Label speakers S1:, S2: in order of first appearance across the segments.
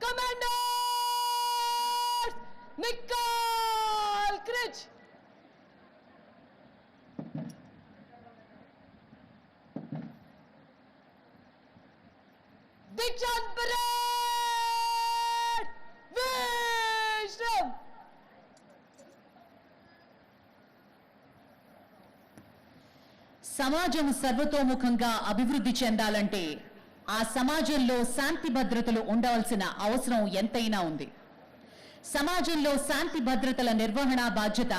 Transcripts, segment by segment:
S1: Commander నికాల్ క్రిచ్ దీక్షాంత్ పరేడ్ విశ్రమ్
S2: సమాజం సర్వతోముఖంగా అభివృద్ధి చెందాలంటే ఆ సమాజంలో శాంతి భద్రతలు ఉండవలసిన అవసరం ఎంతైనా ఉంది. సమాజంలో శాంతి భద్రతల నిర్వహణ బాధ్యత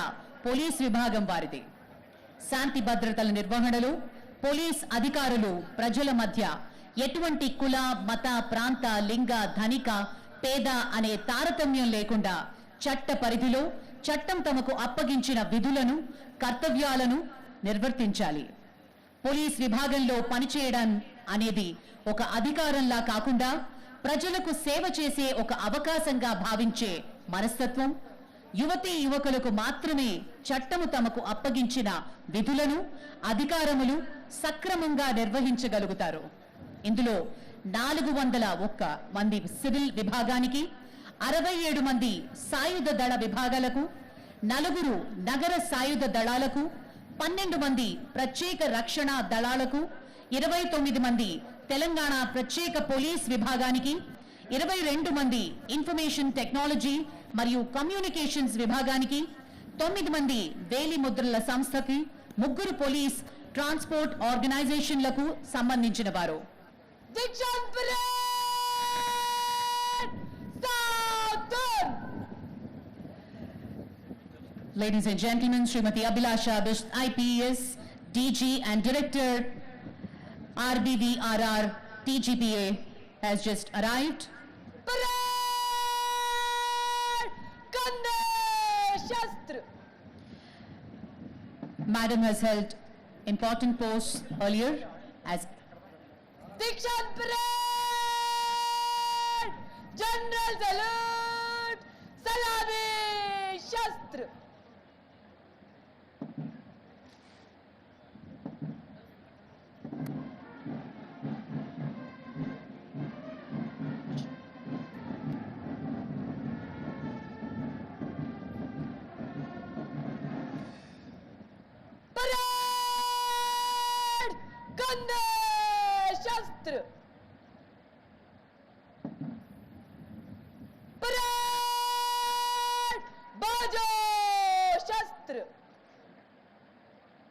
S2: పోలీస్ విభాగం వారిది. శాంతి భద్రతల నిర్వహణలో పోలీస్ అధికారులు ప్రజల మధ్య ఎటువంటి కుల మత ప్రాంత లింగ ధనిక పేద అనే తారతమ్యం లేకుండా చట్ట పరిధిలో చట్టం తమకు అప్పగించిన విధులను కర్తవ్యాలను నిర్వర్తించాలి. పోలీస్ విభాగంలో పనిచేయడం అనేది ఒక అధికారంలా కాకుండా ప్రజలకు సేవ చేసే ఒక అవకాశంగా భావించే మనస్తత్వం యువతీ యువకులకు మాత్రమే చట్టము తమకు అప్పగించిన విధులను అధికారములు సక్రమంగా నిర్వహించగలుగుతారు. ఇందులో నాలుగు వందల ఒక్క మంది సివిల్ విభాగానికి అరవై ఏడు మంది సాయుధ దళ విభాగాలకు నలుగురు నగర సాయుధ దళాలకు పన్నెండు మంది ప్రత్యేక రక్షణ దళాలకు ఇరవై తొమ్మిది మంది తెలంగాణ ప్రత్యేక పోలీస్ విభాగానికి ఇరవై రెండు మంది ఇన్ఫర్మేషన్ టెక్నాలజీ మరియు కమ్యూనికేషన్స్ విభాగానికి తొమ్మిది మంది వేలి ముద్రల సంస్థకి ముగ్గురు పోలీస్ ట్రాన్స్పోర్ట్ ఆర్గనైజేషన్లకు సంబంధించిన వారు
S1: Dikshant Parade! Southern!
S2: Ladies and gentlemen, Srimati Abhilasha Bisht, IPS, DG and Director, RBVRR, TGPA has just arrived. Madam has held important posts earlier as
S1: Dikshant Parade! General Salute! Salami Shastra! गंदे शस्त्र। बाजो शस्त्र।